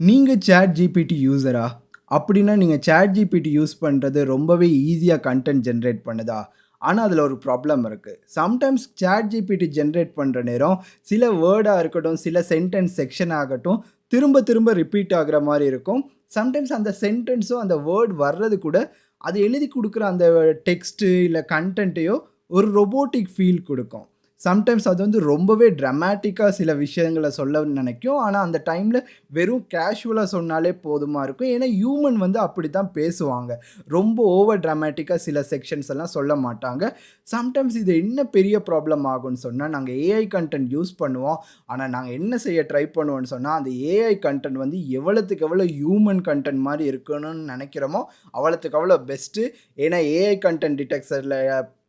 நீங்கள் chat GPT யூஸரா அப்படின்னா நீங்கள் சேட் ஜிபிடி யூஸ் பண்ணுறது ரொம்பவே ஈஸியாக கன்டென்ட் ஜென்ரேட் பண்ணுதா? ஆனால் அதில் ஒரு ப்ராப்ளம் இருக்குது சம்டைம்ஸ் சேட் ஜிபிடி ஜென்ரேட் பண்ணுற நேரம், சில வேர்டாக இருக்கட்டும், சில சென்டென்ஸ் செக்ஷன் ஆகட்டும், திரும்ப திரும்ப ரிப்பீட் ஆகுற மாதிரி இருக்கும். சம்டைம்ஸ் அந்த சென்டென்ஸும் அந்த வேர்ட் வர்றது கூட, அது எழுதி கொடுக்குற அந்த டெக்ஸ்ட்டு இல்லை கன்டென்ட்டையோ ஒரு ரொபோட்டிக் ஃபீல் கொடுக்கும் சம்டைம்ஸ் அது வந்து ரொம்பவே ட்ரமேட்டிக்காக சில விஷயங்களை சொல்ல நினைக்கும் ஆனால் அந்த டைமில் வெறும் கேஷுவலாக சொன்னாலே போதுமாக இருக்கும். ஏன்னா ஹியூமன் வந்து அப்படி தான் பேசுவாங்க. ரொம்ப ஓவர் ட்ரமேட்டிக்காக சில செக்ஷன்ஸ் எல்லாம் சொல்ல மாட்டாங்க. சம்டைம்ஸ் இது என்ன பெரிய ப்ராப்ளம் ஆகும்னு சொன்னால் நாங்கள் ஏஐ கண்டென்ட் யூஸ் பண்ணுவோம். ஆனால் நாங்கள் என்ன செய்ய ட்ரை பண்ணுவோம்னு சொன்னால் அந்த ஏஐ கண்டென்ட் வந்து எவ்வளோத்துக்கு எவ்வளோ ஹியூமன் கண்டென்ட் மாதிரி இருக்கணும்னு நினைக்கிறோமோ அவ்வளத்துக்கு அவ்வளோ பெஸ்ட்டு. ஏன்னா ஏஐ கண்டென்ட் டிடெக்டரில்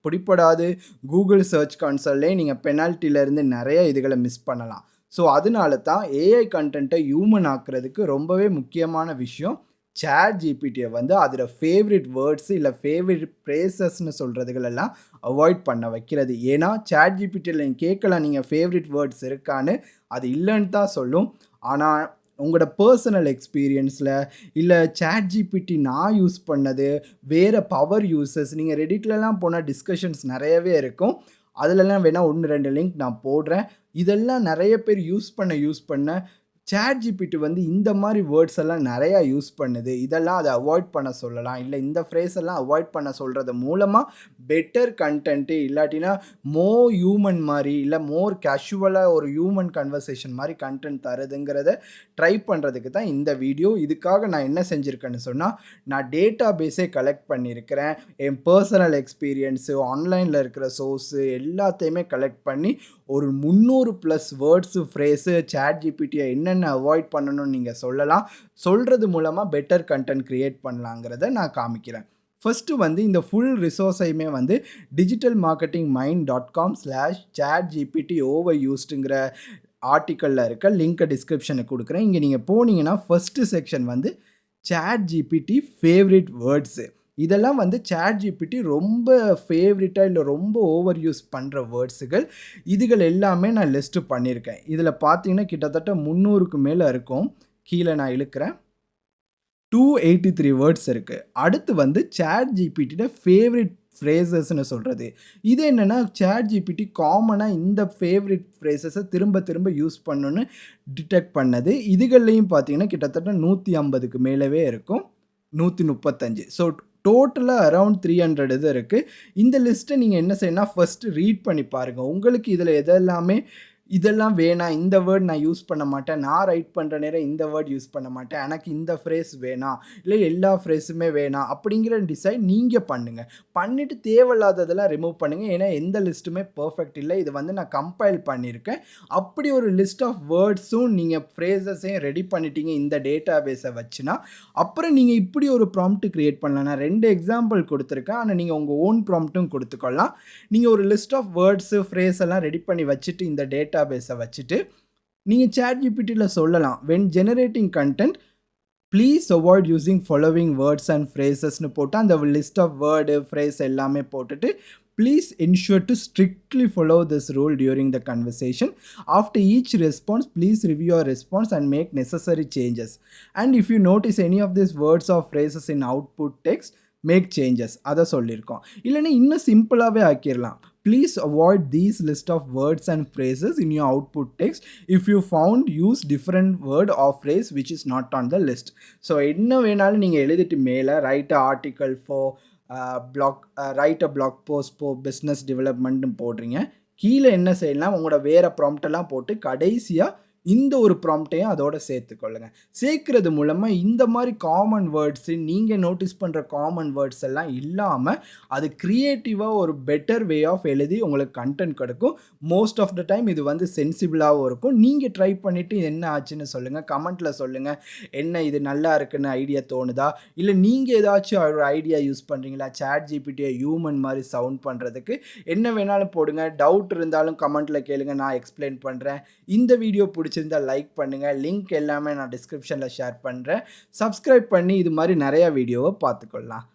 பிடிப்படாது கூகுள் சர்ச் கன்சோல்லே நீங்கள் பெனால்ட்டிலேருந்து நிறைய இதுகளை மிஸ் பண்ணலாம். ஸோ அதனால தான் ஏஐ கண்டென்ட்டை ஹியூமன் ஆக்குறதுக்கு ரொம்பவே முக்கியமான விஷயம், சேட் ஜிபிடியை வந்து அதோட ஃபேவரட் வேர்ட்ஸ் இல்லை ஃபேவரட் ஃப்ரேசஸ்ன்னு சொல்கிறதுகளெல்லாம் அவாய்ட் பண்ண வைக்கிறது. ஏன்னா சேட் ஜிபிடியில் நீங்கள் கேட்கலாம் நீங்கள் ஃபேவரட் வேர்ட்ஸ் இருக்கான்னு, அது இல்லைன்னு தான் சொல்லும். ஆனால் உங்களோட பர்சனல் எக்ஸ்பீரியன்ஸில் இல்லை சாட் ஜிபிடி நான் யூஸ் பண்ணது, வேறு பவர் யூசஸ் நீங்கள் ரெடிட்லலாம் போனால் டிஸ்கஷன்ஸ் நிறையவே இருக்கும். அதுலலாம் வேணால் ஒன்று ரெண்டு லிங்க் நான் போடுறேன். இதெல்லாம் நிறைய பேர் யூஸ் பண்ண யூஸ் பண்ண, சேட் ஜிபிடி வந்து இந்த மாதிரி வேர்ட்ஸ் எல்லாம் நிறையா யூஸ் பண்ணுது. இதெல்லாம் அதை அவாய்ட் பண்ண சொல்லலாம். இல்லை இந்த ஃப்ரேஸ் எல்லாம் அவாய்ட் பண்ண சொல்கிறது மூலமாக பெட்டர் கண்டென்ட்டு இல்லாட்டினா மோர் ஹியூமன் மாதிரி இல்லை மோர் கேஷுவலாக ஒரு ஹியூமன் கன்வர்சேஷன் மாதிரி கன்டென்ட் தருதுங்கிறத ட்ரை பண்ணுறதுக்கு தான் இந்த வீடியோ. இதுக்காக நான் என்ன செஞ்சுருக்கேன்னு சொன்னால் நான் டேட்டா பேஸே கலெக்ட் பண்ணியிருக்கிறேன். என் பர்சனல் எக்ஸ்பீரியன்ஸு ஆன்லைனில் இருக்கிற சோர்ஸு எல்லாத்தையுமே கலெக்ட் பண்ணி, ஒரு முந்நூறு ப்ளஸ் வேர்ட்ஸு ஃப்ரேஸு சேட் ஜிபிடியை என்னென்ன அவாய்ட் பண்ணணும்னு நீங்கள் சொல்லலாம். சொல்கிறது மூலமாக பெட்டர் கன்டென்ட் க்ரியேட் பண்ணலாங்கிறத நான் காமிக்கிறேன். ஃபஸ்ட்டு வந்து இந்த ஃபுல் ரிசோர்ஸையுமே வந்து digital marketing mind dot com slash chat GPT over யூஸ்டுங்கிற ஆர்டிக்கலில் இருக்க லிங்க்கை டிஸ்கிரிப்ஷனுக்கு கொடுக்குறேன் இங்கே நீங்கள் போனீங்கன்னா, ஃபர்ஸ்ட்டு செக்ஷன் வந்து சேட் ஜிபிடி ஃபேவரட் வேர்ட்ஸு இதெல்லாம் வந்து சேட் ஜிபிடி ரொம்ப ஃபேவரட்டாக இல்லை ரொம்ப ஓவர் யூஸ் பண்ணுற வேர்ட்ஸுகள். இதுகள் எல்லாமே நான் லிஸ்ட்டு பண்ணியிருக்கேன். இதில் பார்த்தீங்கன்னா, கிட்டத்தட்ட முந்நூறுக்கு மேலே இருக்கும். கீழே நான் இழுக்கிறேன். 283 வேர்ட்ஸ் இருக்குது அடுத்து வந்து சேட் ஜிபிடியோட ஃபேவரட் ஃப்ரேசஸ்னு சொல்கிறது இது என்னென்னா சேட் ஜிபிடி காமனாக இந்த ஃபேவரட் ஃப்ரேசஸை திரும்ப திரும்ப யூஸ் பண்ணுன்னு டிடெக்ட் பண்ணது. இதுகள்லையும் பார்த்தீங்கன்னா, கிட்டத்தட்ட 150க்கு மேலவே இருக்கும். 135 ஸோ டோட்டலாக அரவுண்ட் 300 இது இருக்குது இந்த லிஸ்ட்டை நீங்கள் என்ன செய்யணும்னா, ஃபர்ஸ்ட்டு ரீட் பண்ணி பாருங்கள் உங்களுக்கு இதில் எதெல்லாமே இதெல்லாம் வேணாம். இந்த வேர்ட் நான் யூஸ் பண்ண மாட்டேன். நான் ரைட் பண்ணுற நேரம் இந்த வேர்ட் யூஸ் பண்ண மாட்டேன். எனக்கு இந்த ஃப்ரேஸ் வேணாம். இல்லை எல்லா ஃப்ரேஸுமே வேணாம். அப்படிங்கிற டிசைட் நீங்கள் பண்ணுங்கள் பண்ணிவிட்டு தேவையில்லாததெல்லாம் ரிமூவ் பண்ணுங்கள் ஏன்னா எந்த லிஸ்ட்டுமே பர்ஃபெக்ட் இல்லை இது வந்து நான் கம்பைல் பண்ணியிருக்கேன். அப்படி ஒரு லிஸ்ட் ஆஃப் வேர்ட்ஸும் நீங்கள் ஃப்ரேசஸையும் ரெடி பண்ணிட்டீங்க இந்த டேட்டா பேஸை வச்சுனா, அப்புறம் நீங்கள் இப்படி ஒரு ப்ராம்ப்ட் க்ரியேட் பண்ணலாம். நான் ரெண்டு எக்ஸாம்பிள் கொடுத்துருக்கேன் ஆனால் நீங்கள் உங்கள் ஓன் ப்ராம்ப்ட்டும் கொடுத்துக்கலாம் நீங்கள் ஒரு லிஸ்ட் ஆஃப் வேர்ட்ஸு ஃப்ரேஸ் எல்லாம் ரெடி பண்ணி வச்சுட்டு இந்த டேட்டா டேட்டாபேஸை வச்சுட்டு, நீங்கள் சேட் ஜிபிடில சொல்லலாம். When generating content please avoid using following words and ஃப்ரேசஸ்னு போட்டு, அந்த லிஸ்ட் ஆஃப் வேர்டு, ஃப்ரேஸ் எல்லாமே போட்டுட்டு, please ensure to strictly follow this rule during the conversation. After each response please review our response and make necessary changes. And if you notice any of this words of phrases in output text, make changes. அதை சொல்லியிருக்கோம். இல்லைன்னா இன்னும் சிம்பிளாகவே ஆக்கிடலாம் please avoid these list of words and phrases in your output text. If you found use different word or phrase which is not on the list. So என்ன வேணாலும் நீங்க எழுதிட்டு மேல write a for for blog write a blog post for business டெவலப்மெண்ட்னு போடுறீங்க. கீழே என்ன செய்யலாம், உங்களோட வேற ப்ராம்ப்ட் எல்லாம் போட்டு கடைசியாக இந்த ஒரு ப்ராம்ப்டையும் அதோட சேர்த்துக்கொள்ளுங்க. சேர்க்கறது மூலமாக இந்த மாதிரி காமன் வேர்ட்ஸு நீங்கள் நோட்டீஸ் பண்ணுற காமன் வேர்ட்ஸ் எல்லாம் இல்லாமல் அது க்ரியேட்டிவாக ஒரு பெட்டர் வே ஆஃப் எழுதி உங்களுக்கு கன்டென்ட் கிடைக்கும். மோஸ்ட் ஆஃப் த டைம் இது வந்து சென்சிபிளாகவும் இருக்கும். நீங்கள் ட்ரை பண்ணிவிட்டு என்ன ஆச்சுன்னு சொல்லுங்கள் கமெண்ட்டில் சொல்லுங்கள் என்ன இது நல்லா இருக்குன்னு ஐடியா தோணுதா? இல்லை நீங்கள் ஏதாச்சும் ஒரு ஐடியா யூஸ் பண்ணுறீங்களா சேட் ஜிபிடியை ஹியூமன் மாதிரி சவுண்ட் பண்ணுறதுக்கு என்ன வேணாலும் போடுங்க. டவுட் இருந்தாலும் கமெண்ட்டில் கேளுங்க. நான் எக்ஸ்பிளைன் பண்ணுறேன் இந்த வீடியோ பிடிச்சிருந்தா லைக் பண்ணுங்கள் லிங்க் எல்லாமே நான் டிஸ்கிரிப்ஷனில் ஷேர் பண்ணுறேன் சப்ஸ்கிரைப் பண்ணி இது மாதிரி நிறையா வீடியோவை பார்த்துக்கொள்ளலாம்.